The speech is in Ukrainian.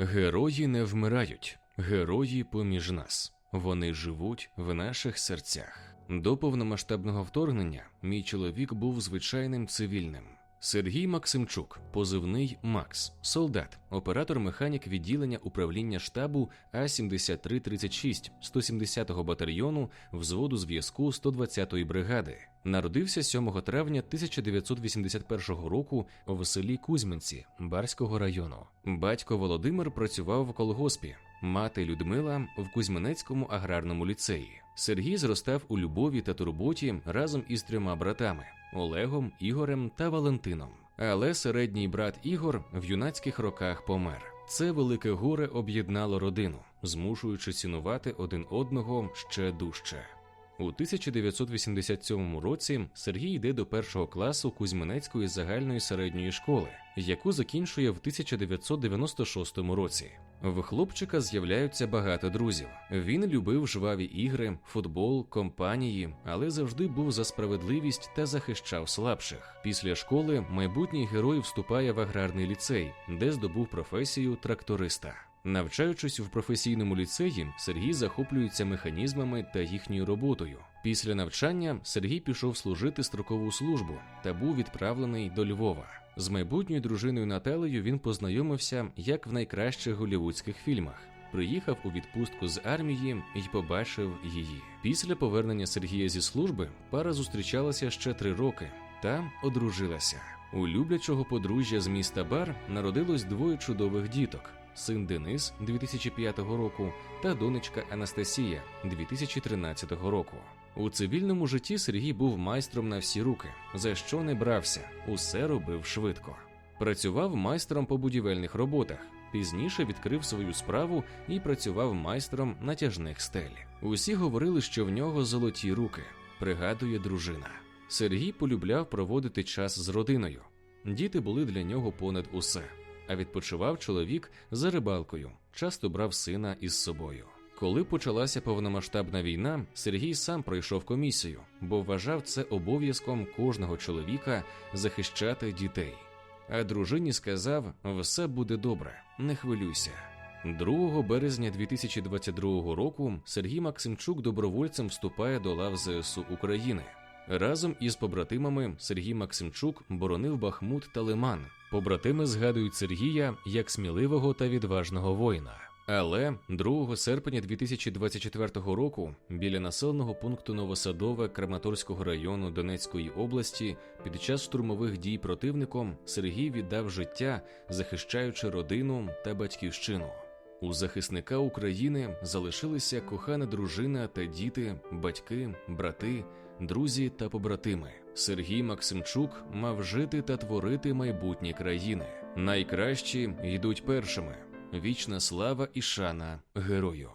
Герої не вмирають, герої поміж нас. Вони живуть в наших серцях. До повномасштабного вторгнення мій чоловік був звичайним цивільним. Сергій Максимчук, позивний Макс, солдат, оператор-механік відділення управління штабу А-7336 170-го батальйону взводу зв'язку 120-ї бригади. Народився 7 травня 1981 року в селі Кузьминці Барського району. Батько Володимир працював в колгоспі, мати Людмила в Кузьминецькому аграрному ліцеї. Сергій зростав у любові та турботі разом із трьома братами Олегом, Ігорем та Валентином. Але середній брат Ігор в юнацьких роках помер. Це велике горе об'єднало родину, змушуючи цінувати один одного ще дужче. У 1987 році Сергій йде до першого класу Кузьминецької загальної середньої школи, яку закінчує в 1996 році. В хлопчика з'являються багато друзів. Він любив жваві ігри, футбол, компанії, але завжди був за справедливість та захищав слабших. Після школи майбутній герой вступає в аграрний ліцей, де здобув професію тракториста. Навчаючись в професійному ліцеї, Сергій захоплюється механізмами та їхньою роботою. Після навчання Сергій пішов служити строкову службу та був відправлений до Львова. З майбутньою дружиною Наталею він познайомився як в найкращих голівудських фільмах. Приїхав у відпустку з армії і побачив її. Після повернення Сергія зі служби пара зустрічалася ще три роки та одружилася. У люблячого подружжя з міста Бар народилось двоє чудових діток син Денис 2005 року та донечка Анастасія 2013 року. У цивільному житті Сергій був майстром на всі руки, за що не брався, усе робив швидко. Працював майстром по будівельних роботах. Пізніше відкрив свою справу і працював майстром натяжних стель. Усі говорили, що в нього золоті руки, пригадує дружина. Сергій полюбляв проводити час з родиною. Діти були для нього понад усе а відпочивав чоловік за рибалкою, часто брав сина із собою. Коли почалася повномасштабна війна, Сергій сам пройшов комісію, бо вважав це обов'язком кожного чоловіка захищати дітей. А дружині сказав: все буде добре, не хвилюйся. 2 березня 2022 року Сергій Максимчук добровольцем вступає до лав ЗСУ України. Разом із побратимами Сергій Максимчук боронив Бахмут та Лиман. Побратими згадують Сергія як сміливого та відважного воїна. Але 2 серпня 2024 року біля населеного пункту Новосадове Краматорського району Донецької області під час штурмових дій противником Сергій віддав життя, захищаючи родину та батьківщину. У захисника України залишилися кохана дружина та діти, батьки, брати, друзі та побратими. Сергій Максимчук мав жити та творити майбутні країни. Найкращі йдуть першими. Вічна слава і шана герою.